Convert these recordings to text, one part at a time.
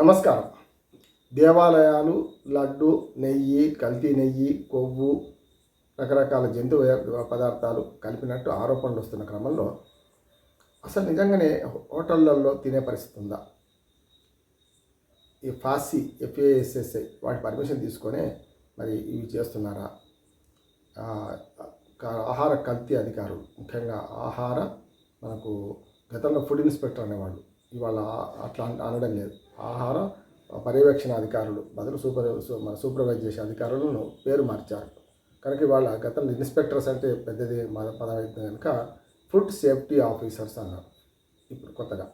నమస్కారం. దేవాలయాలు లడ్డు నెయ్యి కల్తీ నెయ్యి కొవ్వు రకరకాల జంతు పదార్థాలు కలిపినట్టు ఆరోపణలు వస్తున్న క్రమంలో అసలు నిజంగానే హోటళ్ళలో తినే పరిస్థితి ఉందా? ఈ ఫాసి ఎఫ్ఏఎస్ఎస్ఐ వాటి పర్మిషన్ తీసుకొని మరి ఇవి చేస్తున్నారా? ఆహార కల్తీ అధికారులు ముఖ్యంగా ఆహార మనకు గతంలో ఫుడ్ ఇన్స్పెక్టర్ అనేవాళ్ళు ఇవాళ అట్లా అనడం లేదు. ఆహార పర్యవేక్షణ అధికారులు బదులు సూపర్ మన సూపర్వైజ్ చేసే అధికారులను పేరు మార్చారు. కనుక ఇవాళ గతంలో ఇన్స్పెక్టర్స్ అంటే పెద్దది పదం అయితే కనుక ఫుడ్ సేఫ్టీ ఆఫీసర్స్ అన్నారు. ఇప్పుడు కొత్తగా.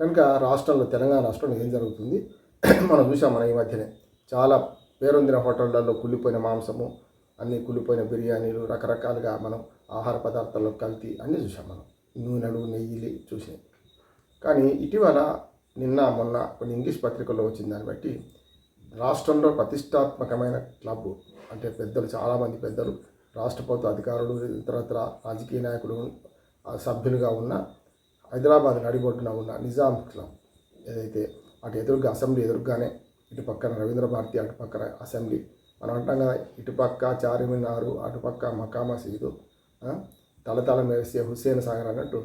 కనుక రాష్ట్రంలో తెలంగాణ రాష్ట్రంలో ఏం జరుగుతుంది? మనం చూసాం మన ఈ మధ్యనే. చాలా పేరొందిన హోటళ్ళలో కుళ్ళిపోయిన మాంసము అన్ని కుళ్ళిపోయిన బిర్యానీలు రకరకాలుగా మనం ఆహార పదార్థాల్లో కల్తీ అన్నీ చూసాం మనం. నూనెలు నెయ్యిలు చూసాం కానీ ఇటీవల నిన్న మొన్న కొన్ని ఇంగ్లీష్ పత్రికల్లో వచ్చిన దాన్ని బట్టి రాష్ట్రంలో ప్రతిష్టాత్మకమైన క్లబ్ అంటే పెద్దలు చాలామంది పెద్దలు రాష్ట్ర ప్రభుత్వ అధికారులు ఇతరత్ర రాజకీయ నాయకులు సభ్యులుగా ఉన్న హైదరాబాద్ నడిబొడ్డున ఉన్న నిజాం క్లబ్ ఏదైతే అటు ఎదురుగా అసెంబ్లీ ఎదురుగానే ఇటు పక్కన రవీంద్ర భారతి అటు పక్కన అసెంబ్లీ. మనం అంటాం కదా ఇటుపక్క చార్మినారు అటుపక్క మసీదు తలతల మెరిసే హుస్సేన్ సాగర్ అన్నట్టు.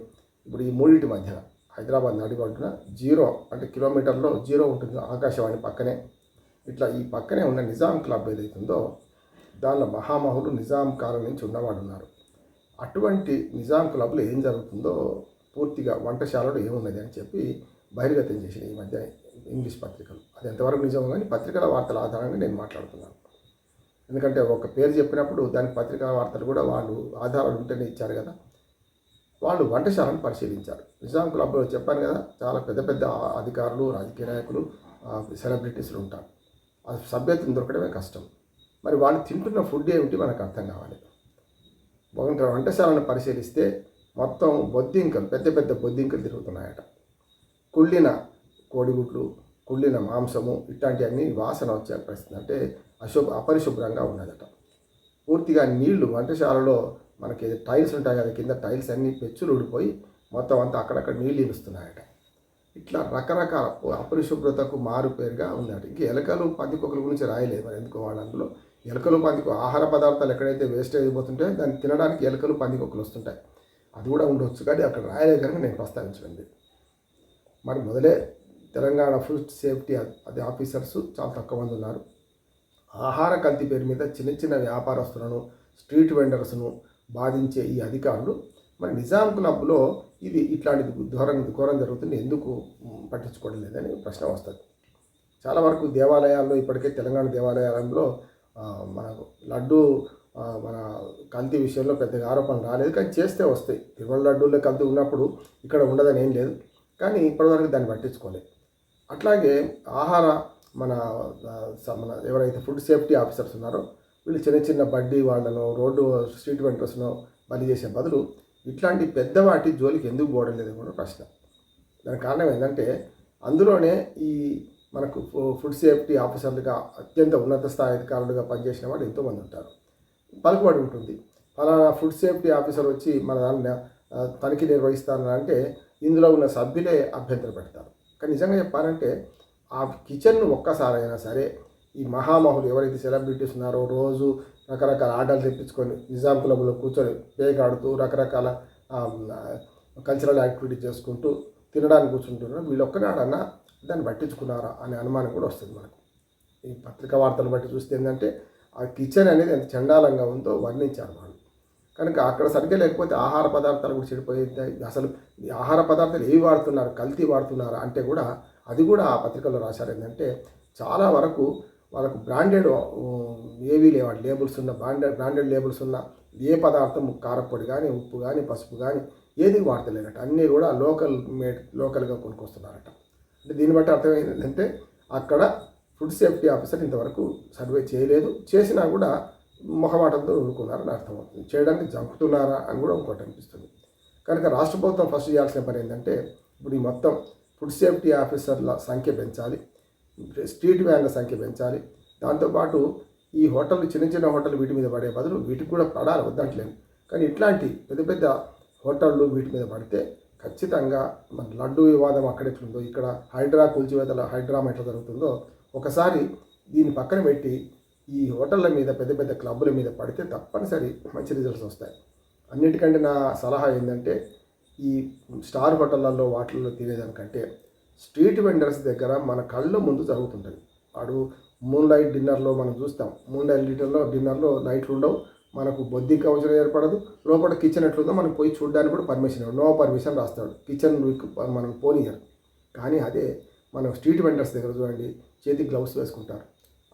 ఇప్పుడు ఈ మూడింటి మధ్య హైదరాబాద్ నడిబొడ్డున జీరో అంటే కిలోమీటర్లో జీరో ఉంటుంది ఆకాశవాణి పక్కనే. ఇట్లా ఈ పక్కనే ఉన్న నిజాం క్లబ్ ఏదైతుందో దానిలో మహామహులు నిజాం కాలం నుంచి ఉన్నవాడు ఉన్నారు అటువంటి నిజాం క్లబ్లో ఏం జరుగుతుందో పూర్తిగా వంటశాలలో ఏమున్నది అని చెప్పి బహిర్గతం చేసిన ఈ మధ్య ఇంగ్లీష్ పత్రికలు. అది ఎంతవరకు నిజం కానీ పత్రికల వార్తల ఆధారంగా నేను మాట్లాడుతున్నాను. ఎందుకంటే ఒక పేరు చెప్పినప్పుడు దానికి పత్రికా వార్తలు కూడా వాళ్ళు ఆధారాలు ఉంటేనే ఇచ్చారు కదా. వాళ్ళు వంటశాలను పరిశీలించారు. నిజాం క్లబ్లో చెప్పాను కదా చాలా పెద్ద పెద్ద అధికారులు రాజకీయ నాయకులు సెలబ్రిటీస్లు ఉంటారు. ఆ సభ్యతను దొరకడమే కష్టం. మరి వాళ్ళు తింటున్న ఫుడ్ ఏమిటి మనకు అర్థం కావాలి. ఒక వంటశాలను పరిశీలిస్తే మొత్తం బొద్దింకలు పెద్ద పెద్ద బొద్దింకలు తిరుగుతున్నాయట. కుళ్ళిన కోడిగుడ్లు కుళ్ళిన మాంసము ఇట్లాంటివన్నీ వాసన వచ్చే పరిస్థితి. అంటే అశుభ అపరిశుభ్రంగా ఉన్నదట. పూర్తిగా నీళ్ళు వంటశాలలో మనకి టైల్స్ ఉంటాయి కదా కింద టైల్స్ అన్నీ పెచ్చులు ఊడిపోయి మొత్తం అంతా అక్కడక్కడ నీళ్ళు ఇస్తున్నాయట ఇట్లా రకరకాల అపరిశుభ్రతకు మారు పేరుగా ఉందట. ఇంక ఎలకలు పందికొక్కల గురించి రాయలేదు మరి ఎందుకు వాళ్ళు అందులో. ఎలకలు పందికొ ఆహార పదార్థాలు ఎక్కడైతే వేస్టేజ్ అయిపోతుంటే దాన్ని తినడానికి ఎలకలు పందికొక్కలు వస్తుంటాయి. అది కూడా ఉండొచ్చు కానీ అక్కడ రాయలేదు కనుక నేను ప్రస్తావించండి మరి మొదలే తెలంగాణ ఫుడ్ సేఫ్టీ అది ఆఫీసర్స్ చాలా తక్కువ మంది ఉన్నారు. ఆహార కల్తీ పేరు మీద చిన్న చిన్న వ్యాపారస్తులను స్ట్రీట్ వెండర్స్ను బాధించే ఈ అధికారులు మరి నిజాం క్లబ్లో ఇది ఇట్లాంటిది ఘోరం ఘోరం జరుగుతుంది ఎందుకు పట్టించుకోవడం లేదని ప్రశ్న వస్తుంది. చాలా వరకు దేవాలయాల్లో ఇప్పటికే తెలంగాణ దేవాలయాలలో మన లడ్డు మన కల్తీ విషయంలో పెద్దగా ఆరోపణలు రాలేదు. కానీ చేస్తే వస్తాయి. తిరుమల లడ్డూలో కల్తీ ఉన్నప్పుడు ఇక్కడ ఉండదని ఏం లేదు. కానీ ఇప్పటివరకు దాన్ని పట్టించుకోలేదు. అట్లాగే ఆహార మన మన ఎవరైతే ఫుడ్ సేఫ్టీ ఆఫీసర్స్ ఉన్నారో వీళ్ళు చిన్న చిన్న బడ్డీ వాళ్ళను రోడ్డు స్ట్రీట్ వెంటర్స్ను బలి చేసే బదులు ఇట్లాంటి పెద్దవాటి జోలికి ఎందుకు పోవడం లేదు కూడా ప్రశ్న. దానికి కారణం ఏంటంటే అందులోనే ఈ మనకు ఫు- ఫుడ్ సేఫ్టీ ఆఫీసర్లుగా అత్యంత ఉన్నత స్థాయి అధికారులుగా పనిచేసిన వాళ్ళు ఎంతోమంది ఉంటారు. పలుకుబడి ఉంటుంది. ఫలానా ఫుడ్ సేఫ్టీ ఆఫీసర్ వచ్చి మన దాన్ని తనిఖీ నిర్వహిస్తానంటే ఇందులో ఉన్న సభ్యులే అభ్యంతరం పెడతారు కానీ నిజంగా చెప్పాలంటే ఆ కిచెన్ను ఒక్కసారైనా సరే ఈ మహామహులు ఎవరైతే సెలబ్రిటీస్ ఉన్నారో రోజు రకరకాల ఆటలు తెప్పించుకొని నిజాం క్లబ్లో కూర్చొని పేక్ ఆడుతూ రకరకాల కల్చరల్ యాక్టివిటీ చేసుకుంటూ తినడానికి కూర్చుంటున్నారు వీళ్ళు ఒక్కనాడన్నా దాన్ని పట్టించుకున్నారా అనే అనుమానం కూడా వస్తుంది మనకు. ఈ పత్రికా వార్తలు బట్టి చూస్తే ఏంటంటే ఆ కిచెన్ అనేది ఎంత చండాలంగా ఉందో వర్ణించారు వాళ్ళు. కనుక అక్కడ సరిగ్గా లేకపోతే ఆహార పదార్థాలు కూడా చెడిపోయి అసలు ఈ ఆహార పదార్థాలు ఏవి వాడుతున్నారు కల్తీ వాడుతున్నారా అంటే కూడా అది కూడా ఆ పత్రికలో రాశారు ఏంటంటే చాలా వరకు వాళ్ళకు బ్రాండెడ్ ఏవీ లేవు. లేబుల్స్ ఉన్న బ్రాండెడ్ బ్రాండెడ్ లేబుల్స్ ఉన్న ఏ పదార్థం కారపొడి కానీ ఉప్పు కానీ పసుపు కానీ ఏది వాడతలేరట అన్నీ కూడా లోకల్ మేడ్ లోకల్గా కొనుక్కొస్తున్నారట. అంటే దీన్ని బట్టి అర్థం ఏంటంటే అక్కడ ఫుడ్ సేఫ్టీ ఆఫీసర్ ఇంతవరకు సర్వే చేయలేదు. చేసినా కూడా మొహమాటంతో ఊరుకున్నారని అర్థమవుతుంది. చేయడానికి జంకుతున్నారా అని కూడా ఇంకోటి అనిపిస్తుంది. కనుక రాష్ట్ర ప్రభుత్వం ఫస్ట్ చేయాల్సిన పని ఏంటంటే ఇప్పుడు ఈ మొత్తం ఫుడ్ సేఫ్టీ ఆఫీసర్ల సంఖ్య పెంచాలి. స్ట్రీట్ వ్యాన్ల సంఖ్య పెంచాలి. దాంతోపాటు ఈ హోటల్ చిన్న చిన్న హోటల్ వీటి మీద పడే బదులు వీటికి కూడా పడాలి వద్దంటలేము కానీ ఇట్లాంటి పెద్ద పెద్ద హోటళ్ళు వీటి మీద పడితే ఖచ్చితంగా మన లడ్డు వివాదం అక్కడ ఎట్లుందో ఇక్కడ హైడ్రా కూల్చివేతల హైడ్రామా ఎట్లా జరుగుతుందో ఒకసారి దీన్ని పక్కన పెట్టి ఈ హోటళ్ళ మీద పెద్ద పెద్ద క్లబ్బుల మీద పడితే తప్పనిసరి మంచి రిజల్ట్స్ వస్తాయి. అన్నిటికంటే నా సలహా ఏంటంటే ఈ స్టార్ హోటళ్ళల్లో వాటిల్లో తినేదానికంటే స్ట్రీట్ వెండర్స్ దగ్గర మన కళ్ళ ముందు జరుగుతుంటుంది వాడు మూన్ లైట్ డిన్నర్లో మనం చూస్తాం. మూన్ లైట్ డిన్నర్లో డిన్నర్లో లైట్లు ఉండవు. మనకు బొద్దింక అవసరం ఏర్పడదు. లోపల కిచెన్ ఎట్లుందో మనం పోయి చూడడానికి కూడా పర్మిషన్ ఇవ్వడు. నో పర్మిషన్ రాస్తాడు. కిచెన్ మనం పోనీయరు. కానీ అదే మనం స్ట్రీట్ వెండర్స్ దగ్గర చూడండి చేతి గ్లౌస్ వేసుకుంటారు.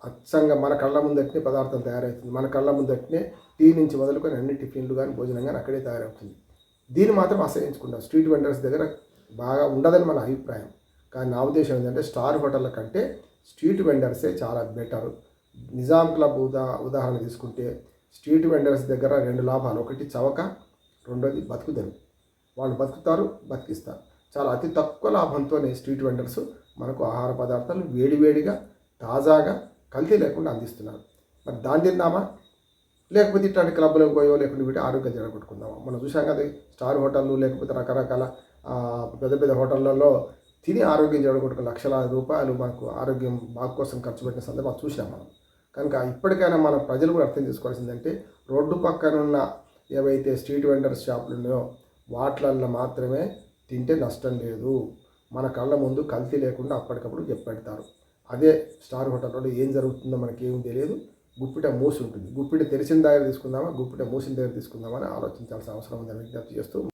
అచ్చంగా మన కళ్ళ ముందట్నే పదార్థం తయారవుతుంది మన కళ్ళ ముందట్నే టీ నుంచి మొదలుకొని అన్ని టిఫిన్లు కానీ భోజనం కానీ అక్కడే తయారవుతుంది. దీన్ని మాత్రం ఆశ్రయించుకుంటాం స్ట్రీట్ వెండర్స్ దగ్గర బాగా ఉండదని మన అభిప్రాయం. కానీ నా ఉద్దేశం ఏంటంటే స్టార్ హోటళ్ళ కంటే స్ట్రీట్ వెండర్సే చాలా బెటర్. నిజాం క్లబ్ ఉదా ఉదాహరణ తీసుకుంటే స్ట్రీట్ వెండర్స్ దగ్గర రెండు లాభాలు. ఒకటి చవక రెండోది బతుకుదెను. వాళ్ళు బతుకుతారు బతికిస్తారు. చాలా అతి తక్కువ లాభంతోనే స్ట్రీట్ వెండర్స్ మనకు ఆహార పదార్థాలు వేడివేడిగా తాజాగా కల్తీ లేకుండా అందిస్తున్నారు. మరి దాన్ని తిందామా లేకపోతే ఇట్లాంటి క్లబ్లకు పోయో లేకుంటే వీటి ఆరోగ్యం జరగొట్టుకుందామా మనం చూసాం కదా స్టార్ హోటళ్ళు లేకపోతే రకరకాల పెద్ద పెద్ద హోటళ్ళల్లో తిని ఆరోగ్యం జరగొట్టుకుని లక్షలాది రూపాయలు మనకు ఆరోగ్యం బాగు కోసం ఖర్చు పెట్టిన సందర్భం చూసాం మనం. కనుక ఇప్పటికైనా మన ప్రజలు కూడా అర్థం చేసుకోవాల్సిందంటే రోడ్డు పక్కన ఉన్న ఏవైతే స్ట్రీట్ వెండర్స్ షాపులు ఉన్నాయో వాటిలల్లో మాత్రమే తింటే నష్టం లేదు. మన కళ్ళ ముందు కల్తీ లేకుండా అప్పటికప్పుడు చెప్పెడతారు. అదే స్టార్ హోటల్లో ఏం జరుగుతుందో మనకి ఏం తెలియదు. గుప్పిట మూసి ఉంటుంది. గుప్పిట తెరిచిన దగ్గర తీసుకుందామా? గుప్పిట మూసిన దగ్గర తీసుకుందామా ఆలోచించాల్సిన అవసరం ఉందని విజ్ఞప్తి చేస్తూ